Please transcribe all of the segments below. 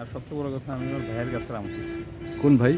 আর সবচেয়ে বড় কথা আমি আমার ভাইয়ের কাছে আম কোন ভাই?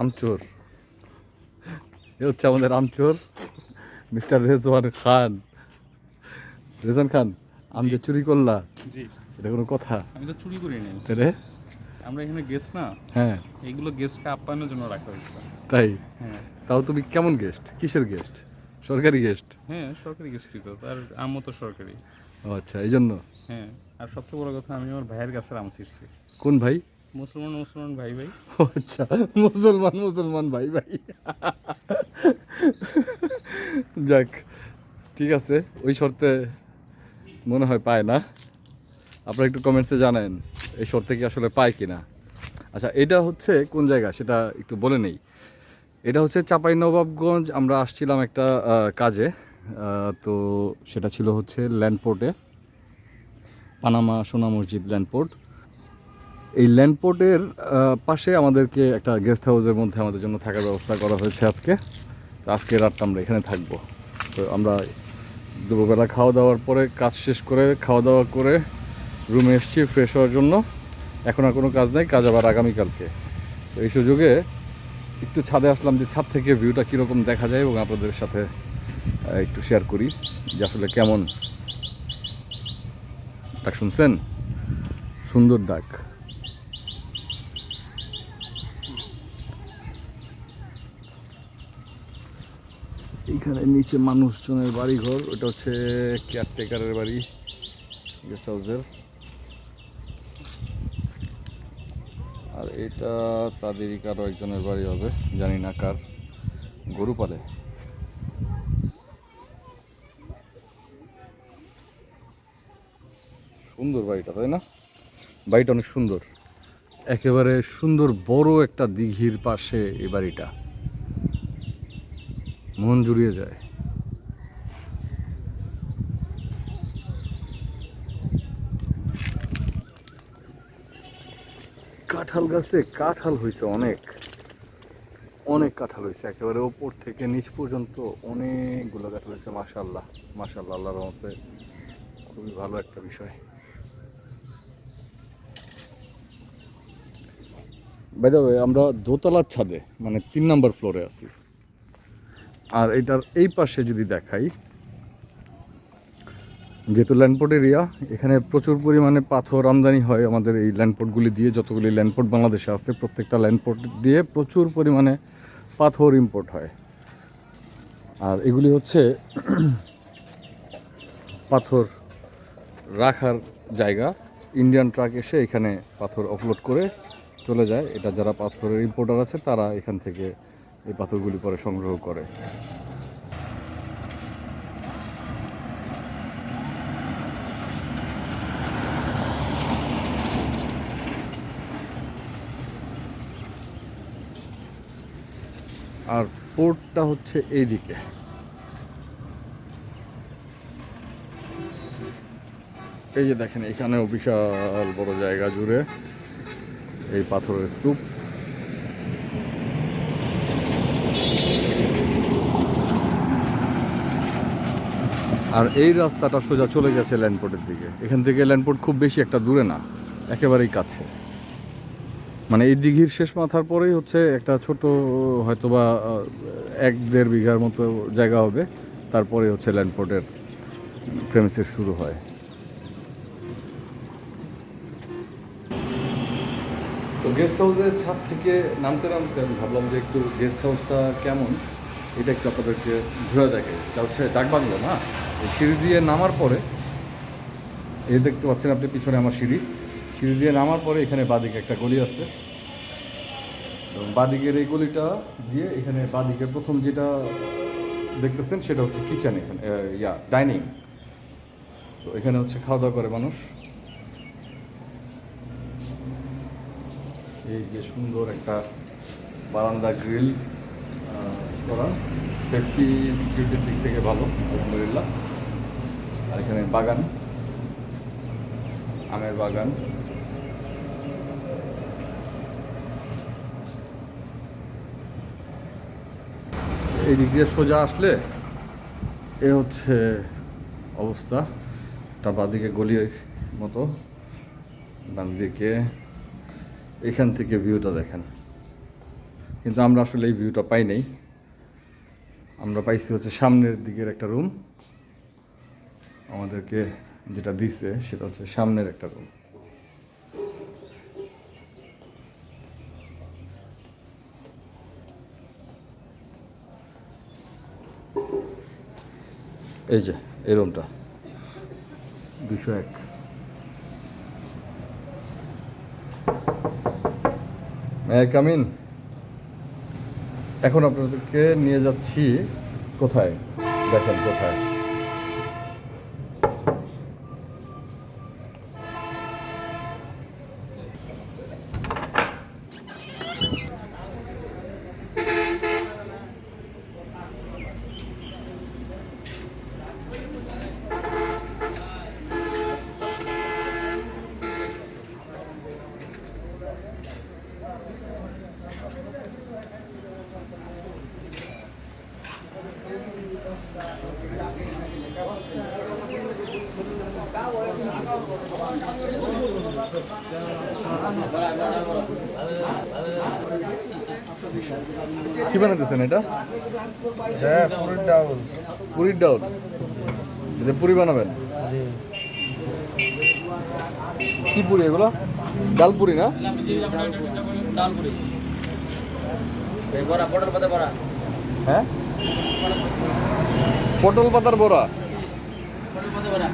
আমচোর। এ হচ্ছে আমাদের আমচোর মিস্টার রেজওয়ান খান। রেজান খান আম যে চুরি করলা জি। এটা কোনো কথা? আমি তো চুরি করি নাই রে? আমরা এখানে গেস্ট না? হ্যাঁ। এইগুলো গেস্টকে আপ্যায়নের জন্য রাখা হয়েছে। তাই? হ্যাঁ। তাও তুমি কেমন গেস্ট কিসের গেস্ট সরকারি গেস্ট হ্যাঁ সরকারি গেস্টই তো তার আমও তো সরকারি। আচ্ছা এই জন্য হ্যাঁ আর সবচেয়ে বড় কথা আমি আমার ভাইয়ের কাছে আম শিখছি কোন ভাই? মুসলমান মুসলমান, ভাই ভাই। আচ্ছা মুসলমান মুসলমান, ভাই ভাই। যাক, ঠিক আছে, ওই শর্তে মনে হয় পায় না। আপনারা একটু কমেন্টসে জানেন এই শর্তে কি আসলে পায় কি না আচ্ছা এটা হচ্ছে কোন জায়গা? সেটা একটু বলে নেই। এটা হচ্ছে চাপাই নবাবগঞ্জ, আমরা আসছিলাম একটা কাজে তো সেটা ছিল হচ্ছে ল্যান্ডপোর্টে পানামা সোনা মসজিদ ল্যান্ডপোর্ট এই ল্যান্ডপোর্টের পাশে আমাদেরকে একটা গেস্ট হাউসের মধ্যে আমাদের জন্য থাকার ব্যবস্থা করা হয়েছে আজকে। তো আজকে রাতটা আমরা এখানে থাকব। তো আমরা দুপুরবেলা খাওয়া দাওয়ার পরে কাজ শেষ করে খাওয়া দাওয়া করে রুমে এসেছি ফ্রেশ হওয়ার জন্য। এখন আর কোনো কাজ নেই, কাজ আবার আগামীকালকে। তো এই সুযোগে একটু ছাদে আসলাম যে ছাদ থেকে ভিউটা কীরকম দেখা যায় এবং আপনাদের সাথে একটু শেয়ার করি যে আসলে কেমন। ডাক শুনছেন? সুন্দর ডাক। এইখানে নিচে মানুষজনের বাড়ি ঘর ওটা হচ্ছে কেয়ারটেকারের বাড়ি গেস্ট হাউসের আর এটা তাদেরই কারও একজনের বাড়ি হবে, জানি না কার, গরু পালে। সুন্দর বাড়িটা, তাই না? বাড়িটা অনেক সুন্দর। একেবারে সুন্দর, বড় একটা দিঘির পাশে এই বাড়িটা। মন জুড়িয়ে যায়। কাঁঠাল গাছে কাঁঠাল হয়েছে অনেক। অনেক কাঁঠাল হয়েছে একেবারে ওপর থেকে নিচ পর্যন্ত অনেকগুলো কাঁঠাল হয়েছে মাশাল্লাহ মাশাল্লাহ আল্লাহর রহমতে। খুবই ভালো একটা বিষয়। বাইদা আমরা দোতলার ছাদে মানে তিন নম্বর ফ্লোরে আছি। আর এটার এই পাশে যদি দেখাই, যেহেতু ল্যান্ডপোর্ট এরিয়া এখানে প্রচুর পরিমাণে পাথর আমদানি হয় আমাদের এই ল্যান্ডপোর্টগুলি দিয়ে, যতগুলি ল্যান্ডপোর্ট বাংলাদেশে আছে, প্রত্যেকটা ল্যান্ডপোর্ট দিয়ে প্রচুর পরিমাণে পাথর ইম্পোর্ট হয়। আর এগুলি হচ্ছে পাথর রাখার জায়গা। ইন্ডিয়ান ট্রাক এসে এখানে পাথর অফলোড করে চলে যায়। এটা যারা পাথরের ইম্পোর্টার আছে, তারা এখান থেকে এই পাথরগুলি পরে সংগ্রহ করে। আর পোর্টটা হচ্ছে এই দিকে এই যে দেখেন, এখানেও বিশাল বড় জায়গা জুড়ে এই পাথরের স্তূপ। আর এই রাস্তাটা সোজা চলে গেছে ল্যান্ডপোর্টের দিকে। এখান থেকে ল্যান্ডপোর্ট খুব বেশি একটা দূরে না একেবারেই কাছে। মানে এই দিঘির শেষ মাথার পরেই হচ্ছে একটা ছোট হয়তোবা আহ, এক দেড় বিঘার মতো জায়গা হবে তারপরে হচ্ছে ল্যান্ডপোর্টের প্রেমিসের শুরু হয়। তো গেস্ট হাউসের ছাদ থেকে নামতে নামতে আমি ভাবলাম যে একটু গেস্ট হাউসটা কেমন এটা একটু আপনাদেরকে ঘুরে দেখে হচ্ছে ডাকবাংলো না? এই সিঁড়ি দিয়ে নামার পরে, এই দেখতে পাচ্ছেন আপনি পিছনে আমার সিঁড়ি। সিঁড়ি দিয়ে নামার পরে এখানে বাদিকে একটা গলি আছে। এবং বাদিকের এই গলিটা দিয়ে এখানে বাদিকের প্রথম যেটা দেখতেছেন সেটা হচ্ছে কিচেন এখানে ইয়া ডাইনিং তো এখানে হচ্ছে খাওয়া দাওয়া করে মানুষ। এই যে সুন্দর একটা বারান্দা গ্রিল করা। সেফটি সিকিউরিটির দিক থেকে ভালো, আলহামদুলিল্লাহ। আর এখানে বাগান। আমের বাগান। এই দিক দিয়ে সোজা আসলে এ হচ্ছে অবস্থা। তার বাদিকে গলির মতো। ডান দিকে এখান থেকে ভিউটা দেখেন। কিন্তু আমরা আসলে এই ভিউটা পাই নাই। আমরা পাইছি হচ্ছে সামনের দিকের একটা রুম আমাদেরকে যেটা দিছে সেটা হচ্ছে সামনের একটা রুম এই যে, এই রুমটা দুশো এক। কামিন এখন আপনাদেরকে নিয়ে যাচ্ছি কোথায়? দেখেন কোথায় কি বানাতেছেন এটা? হ্যাঁ পুরো ডাউন পুরীর ডাউল? এটা পুরি বানাবেন? কি পুরি এগুলো? ডাল পুরি না? পাতা বড়া হ্যাঁ? পটল পাতার বড়া পটল পাতা বড়া।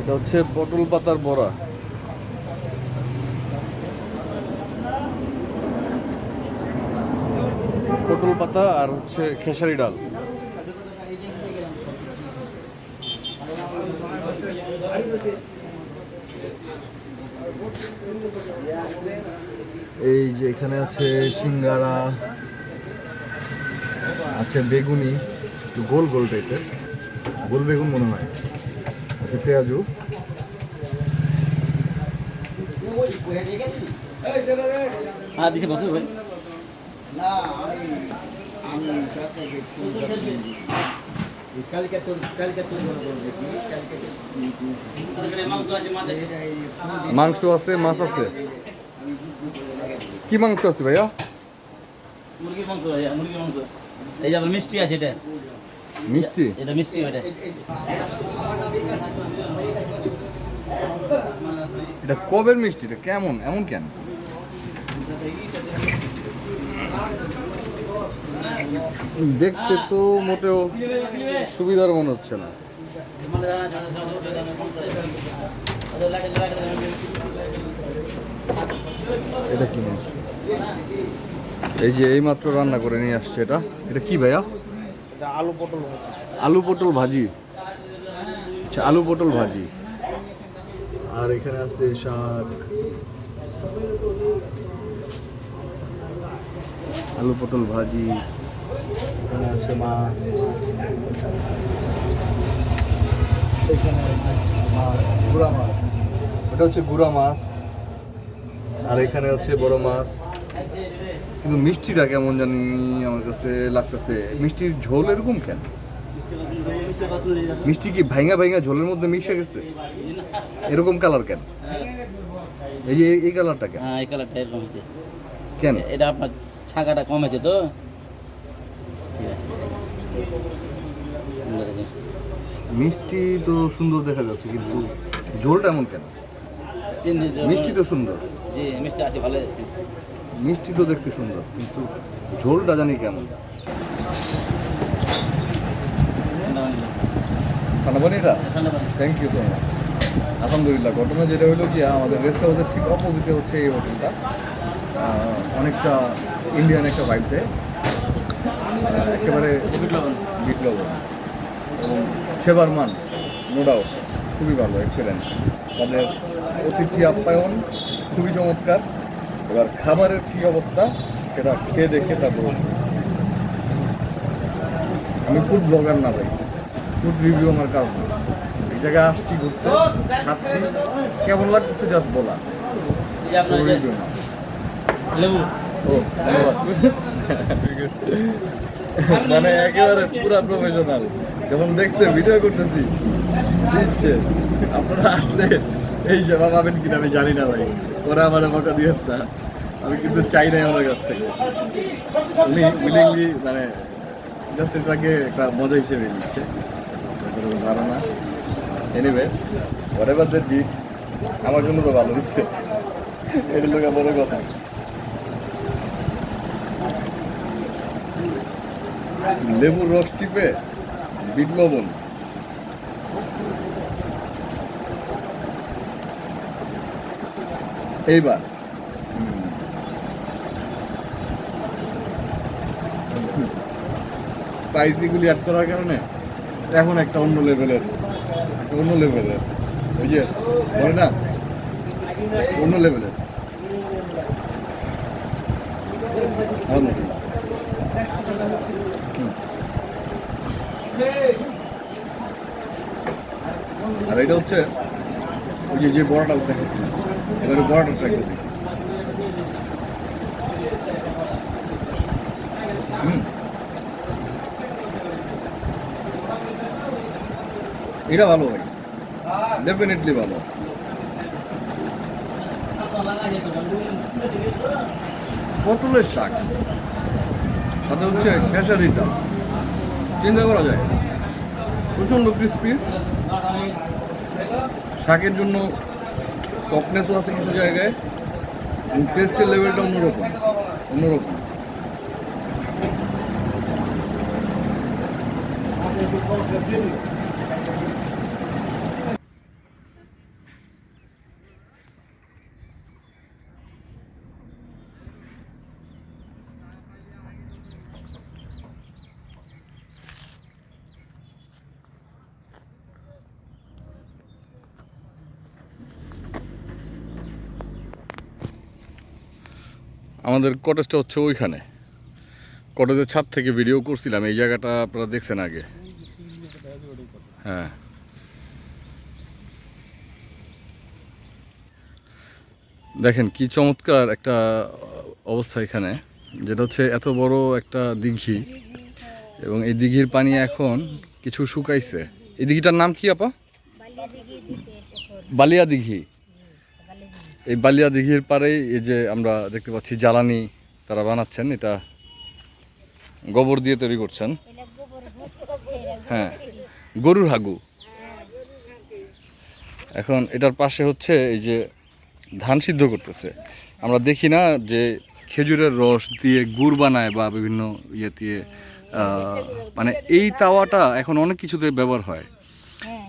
এটা হচ্ছে পটল পাতার বড়া। পটল পাতা আর হচ্ছে খেসারি ডাল। এই যে এখানে আছে সিঙ্গারা, আছে বেগুনি গোল গোল টাইপের। গোল বেগুন মনে হয়। আছে পেঁয়াজু। হ্যাঁ দিছে বসে ভাই। কালকে তোর কালকে তোর মাংস আছে মাছ আছে? কি মাংস আছে ভাইয়া? মুরগির মাংস ভাই মুরগির মাংস। এই যে মিষ্টি আছে এটা। মিষ্টি? এটা মিষ্টি এটা এটা কবের মিষ্টি? এটা কেমন? এমন কেন? দেখতে তো মোটেও সুবিধার মনে হচ্ছে না। এটা কি মাংস এই যে এই মাত্র রান্না করে নিয়ে আসছে এটা। এটা কি ভাইয়া? আলু পটল আলু পটল ভাজি? আচ্ছা আলু পটল ভাজি। আর এখানে আছে শাক। আলু পটল ভাজি। এখানে আছে মাছ। এখানে মাছ, গুড়া মাছ। এটা হচ্ছে গুড়া মাছ। আর এখানে হচ্ছে বড় মাছ। কিন্তু মিষ্টিটা কেমন জানি আমার কাছে লাগতেছে। মিষ্টির ঝোল এরকম কেন? মিষ্টি কি ভাইঙ্গা ভাইঙ্গা ঝোলের মধ্যে মিশে গেছে? এরকম কালার কেন? এই যে এই- কালারটা কেন? হ্যাঁ এই কালারটা এরকম হচ্ছে কেন? এটা আপনার ছাকাটা কমেছে তো? ঠিক আছে মিষ্টি। তো সুন্দর দেখা যাচ্ছে কিন্তু ঝোলটা এমন কেন? মিষ্টি তো সুন্দর। জি মিষ্টি আছে ভালো আছে মিষ্টি। মিষ্টি তো দেখতে সুন্দর, কিন্তু ঝোলটা জানি কেমন। ঠান্ডা পানি এটা থ্যাংক ইউ সো মাচ আলহামদুলিল্লাহ, ঘটনা যেটা হলো কি, আমাদের রেস্ট হাউসের ঠিক অপোজিটে হচ্ছে এই হোটেলটা অনেকটা ইন্ডিয়ান একটা ভাইব দেয়। একেবারে বিপ্লব এবং সেবার মান নো ডাউট খুবই ভালো এক্সেলেন্ট তাদের অতিথি আপ্যায়ন খুবই চমৎকার। এবার খাবারের কী অবস্থা সেটা খেয়ে দেখে তারপর। আমি ফুড ব্লগার না ভাই। ফুড রিভিউ আমার কাজ না। এই জায়গায় আসছি ঘুরতে খাচ্ছি। কেমন লাগতেছে জাস্ট বলা? ও ধন্যবাদ। মানে একেবারে পুরা প্রফেশনাল যখন দেখছে ভিডিও করতেছি দিচ্ছে। আপনারা আসলে এই সেবা পাবেন কিনা আমি জানি না ভাই। ওরা আমার আমাকে দিয়ে না আমি কিন্তু চাই নাই ওনার কাছ থেকে। উনি উইলিংলি মানে জাস্ট এটাকে একটা মজা হিসেবে নিচ্ছে। ধারণা। এনিওয়ে হোয়াট এভার দ্য ডিট আমার জন্য তো ভালো দিচ্ছে এটা লোক বড় কথা। লেবুর রস চিপে বিট লবণ। এইবার। স্পাইসিগুলি অ্যাড করার কারণে এখন একটা অন্য লেভেলের অন্য লেভেলের ওই যে, বলে না? অন্য লেভেলের আর এটা হচ্ছে, ওই যে যে বড়াটা দেখাচ্ছিলাম এবারে বড়াটা ট্রাই এটা ভালো ভাই। ডেফিনেটলি ভালো। পটলের শাক। সাথে হচ্ছে খেসারিটা। চিন্তা করা যায়। প্রচণ্ড ক্রিস্পি শাকের জন্য সফটনেসও আছে কিছু জায়গায় টেস্টের লেভেলটা অন্যরকম অন্যরকম আমাদের কটেজটা হচ্ছে ওইখানে। কটেজের ছাদ থেকে ভিডিও করছিলাম এই জায়গাটা আপনারা দেখছেন আগে। হ্যাঁ। দেখেন কি চমৎকার একটা অবস্থা এখানে যেটা হচ্ছে এত বড় একটা দিঘি এবং এই দিঘির পানি এখন কিছু শুকাইছে। এই দিঘিটার নাম কি আপা? বালিয়া দিঘি। এই বালিয়া দিঘির পাড়েই এই যে আমরা দেখতে পাচ্ছি জ্বালানি তারা বানাচ্ছেন, এটা গোবর দিয়ে তৈরি করছেন। হ্যাঁ গরুর হাগু। এখন এটার পাশে হচ্ছে এই যে ধান সিদ্ধ করতেছে। আমরা দেখি না যে খেজুরের রস দিয়ে গুড় বানায় বা বিভিন্ন ইয়ে দিয়ে মানে এই তাওয়াটা এখন অনেক কিছুতে ব্যবহার হয়। হ্যাঁ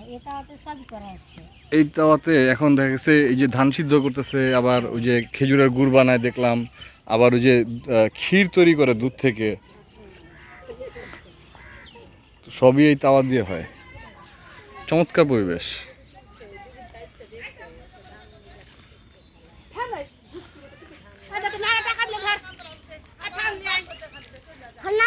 এই তাওয়াতে এখন দেখা গেছে এই যে ধান সিদ্ধ করতেছে, আবার ওই যে খেজুরের গুড় বানায় দেখলাম, আবার ওই যে ক্ষীর তৈরি করে দুধ থেকে। সবই এই তাওয়া দিয়ে হয়। চমৎকার পরিবেশ। না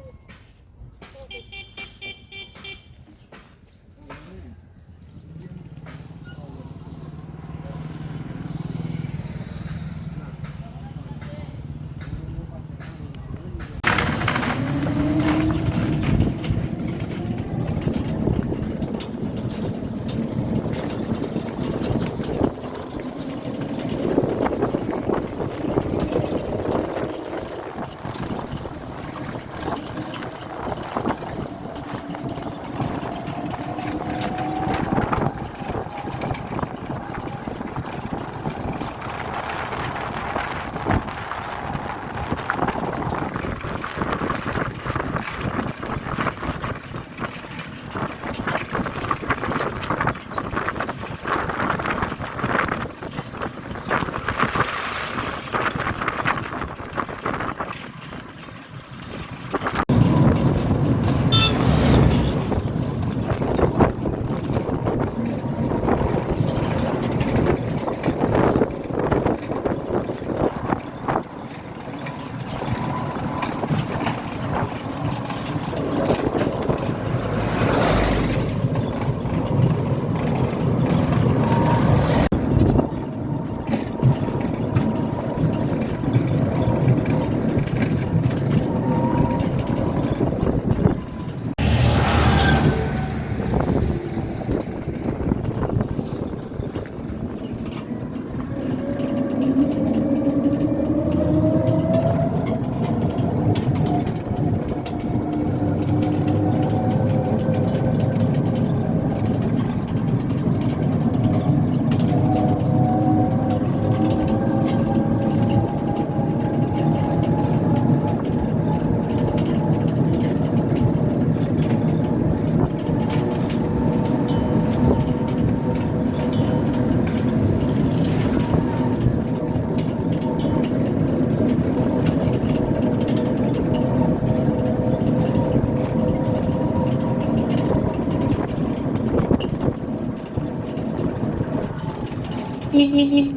bye.